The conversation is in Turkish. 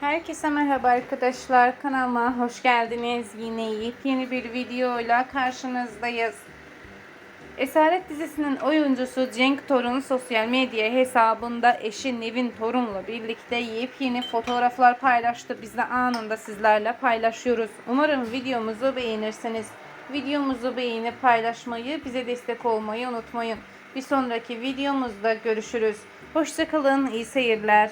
Herkese merhaba arkadaşlar. Kanalıma hoş geldiniz. Yine yepyeni bir videoyla karşınızdayız. Esaret dizisinin oyuncusu Cenk Torun sosyal medya hesabında eşi Nevin Torun'la birlikte yepyeni fotoğraflar paylaştı. Biz de anında sizlerle paylaşıyoruz. Umarım videomuzu beğenirsiniz. Videomuzu beğenip paylaşmayı, bize destek olmayı unutmayın. Bir sonraki videomuzda görüşürüz. Hoşçakalın, iyi seyirler.